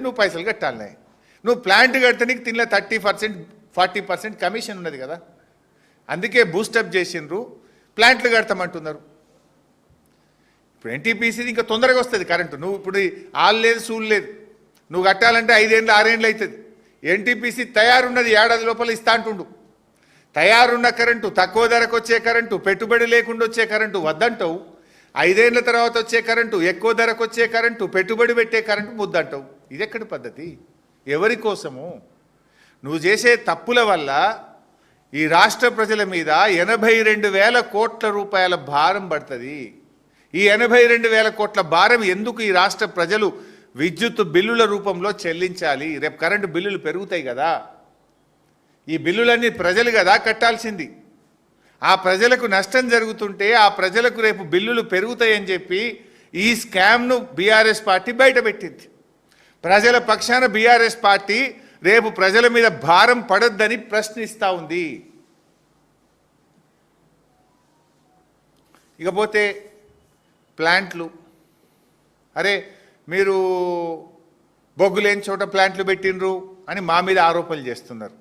నువ్వు పైసలు కట్టాలి నువ్వు ప్లాంట్ కడితే నీకు తినలే thirty percent forty percent commission ఉన్నది కదా. అందుకే బూస్టప్ చేసిండ్రు ప్లాంట్లు కడతామంటున్నారు. ఇప్పుడు ఎన్టీపీసీది ఇంకా తొందరగా వస్తుంది కరెంటు. నువ్వు ఇప్పుడు ఆలు లేదు సూలు లేదు. నువ్వు కట్టాలంటే ఐదేళ్ళు ఆరేళ్ళు అవుతుంది ఎన్టీపీసీ తయారున్నది ఏడాది లోపల ఇస్తా అంటుండు. తయారున్న కరెంటు తక్కువ ధరకు వచ్చే కరెంటు పెట్టుబడి లేకుండా వచ్చే కరెంటు వద్దంటావు. ఐదేళ్ళ తర్వాత వచ్చే కరెంటు ఎక్కువ ధరకు వచ్చే కరెంటు పెట్టుబడి పెట్టే కరెంటు ముద్దంటావు. ఇది ఎక్కడి పద్ధతి? ఎవరి కోసము? నువ్వు చేసే తప్పుల వల్ల ఈ రాష్ట్ర ప్రజల మీద ఎనభై రెండు వేల కోట్ల రూపాయల భారం పడుతుంది. ఈ ఎనభై రెండు వేల కోట్ల భారం ఎందుకు ఈ రాష్ట్ర ప్రజలు విద్యుత్ బిల్లుల రూపంలో చెల్లించాలి? రేపు కరెంటు బిల్లులు పెరుగుతాయి కదా. ఈ బిల్లులన్నీ ప్రజలు కదా కట్టాల్సింది. ఆ ప్రజలకు నష్టం జరుగుతుంటే ఆ ప్రజలకు రేపు బిల్లులు పెరుగుతాయని చెప్పి ఈ స్కామ్ను బీఆర్ఎస్ పార్టీ బయటపెట్టింది. ప్రజల పక్షాన బీఆర్ఎస్ పార్టీ రేపు ప్రజల మీద భారం పడొద్దని ప్రశ్నిస్తూ ఉంది. ఇకపోతే ప్లాంట్లు. అరే మీరు బొగ్గు లేని చోట ప్లాంట్లు పెట్టినరు అని మా మీద ఆరోపణలు చేస్తున్నారు.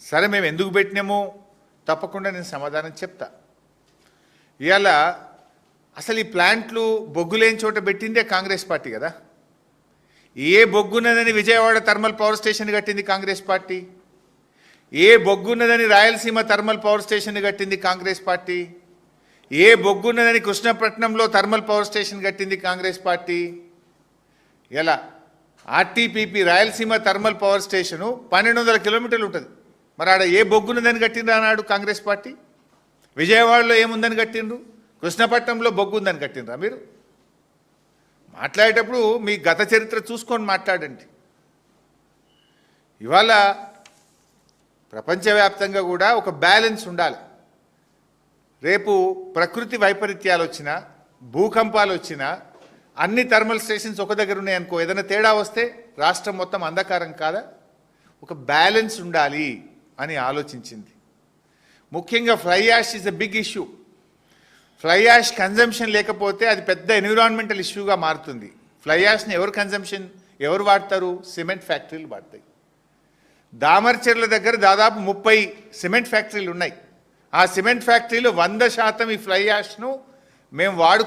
సరే మేము ఎందుకు పెట్టినాము? తప్పకుండా నేను సమాధానం చెప్తా. ఇవాళ అసలు ఈ ప్లాంట్లు బొగ్గు లేని చోట పెట్టిందే కాంగ్రెస్ పార్టీ కదా? ఏ బొగ్గున్నదని విజయవాడ థర్మల్ పవర్ స్టేషన్ కట్టింది కాంగ్రెస్ పార్టీ? ఏ బొగ్గున్నదని రాయలసీమ థర్మల్ పవర్ స్టేషన్ కట్టింది కాంగ్రెస్ పార్టీ? ఏ బొగ్గున్నదని కృష్ణపట్నంలో థర్మల్ పవర్ స్టేషన్ కట్టింది కాంగ్రెస్ పార్టీ? ఎలా? RTPP Rayalaseema thermal power station పన్నెండు వందల కిలోమీటర్లు ఉంటుంది. మరి ఆడ ఏ బొగ్గున్నదని కట్టిండ్రు అన్నాడు కాంగ్రెస్ పార్టీ? విజయవాడలో ఏముందని కట్టిండ్రు? కృష్ణపట్నంలో బొగ్గు ఉందని కట్టిండ్రా మీరు? మాట్లాడేటప్పుడు మీ గత చరిత్ర చూసుకొని మాట్లాడండి. ఇవాళ ప్రపంచవ్యాప్తంగా కూడా ఒక బ్యాలెన్స్ ఉండాలి. రేపు ప్రకృతి వైపరీత్యాలు వచ్చినా భూకంపాలు వచ్చినా అన్ని థర్మల్ స్టేషన్స్ ఒక దగ్గర ఉన్నాయనుకో ఏదైనా తేడా వస్తే రాష్ట్రం మొత్తం అంధకారం కాదా? ఒక బ్యాలెన్స్ ఉండాలి అని ఆలోచించింది. ముఖ్యంగా fly ash is a big issue fly ash consumption లేకపోతే అది పెద్ద ఎన్విరాన్మెంటల్ ఇష్యూగా మారుతుంది. ఫ్లై యాష్ని ఎవరు కన్జంప్షన్ ఎవరు వాడతారు? సిమెంట్ ఫ్యాక్టరీలు వాడతాయి. దామర్చెర్ల దగ్గర దాదాపు ముప్పై సిమెంట్ ఫ్యాక్టరీలు ఉన్నాయి. ఆ సిమెంట్ ఫ్యాక్టరీలు వంద శాతం ఈ ఫ్లై యాష్ను మేము వాడుకు